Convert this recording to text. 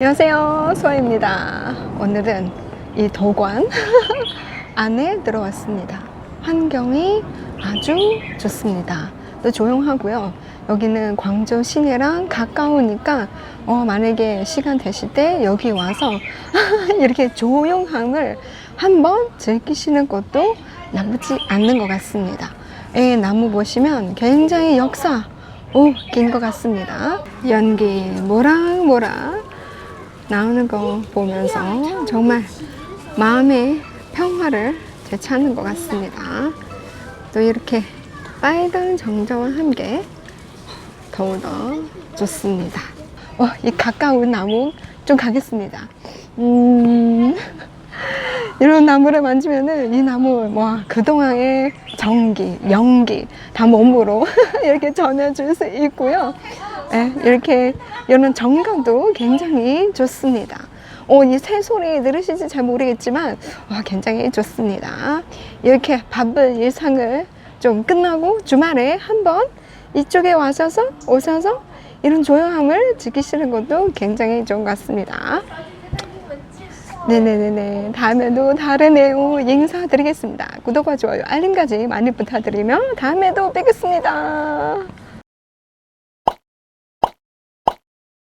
안녕하세요. 소아입니다. 오늘은 이 도관 안에 들어왔습니다. 환경이 아주 좋습니다. 또 조용하고요. 여기는 광주 시내랑 가까우니까 어, 만약에 시간 되실 때 여기 와서 이렇게 조용함을 한번 즐기시는 것도 나쁘지 않는 것 같습니다. 이 나무 보시면 굉장히 역사 오, 긴 것 같습니다. 연기 모락모락 나오는 거 보면서 정말 마음의 평화를 되찾는 것 같습니다. 또 이렇게 빨간 정자와 함께 더욱더 좋습니다. 어, 이 가까운 나무 좀 가겠습니다. 음, 이런 나무를 만지면은 이 나무 뭐 그동안의 정기, 연기 다 몸으로 이렇게 전해줄 수 있고요. 예, 이렇게 이런 정감도 굉장히 좋습니다. 어, 이 새소리 들으실지 잘 모르겠지만 와, 굉장히 좋습니다. 이렇게 바쁜 일상을 좀 끝나고 주말에 한번 이쪽에 와셔서 오셔서 이런 조용함을 즐기시는 것도 굉장히 좋은 것 같습니다. 네네네네. 다음에도 다른 내용 인사드리겠습니다. 구독과 좋아요, 알림까지 많이 부탁드리며 다음에도 뵙겠습니다.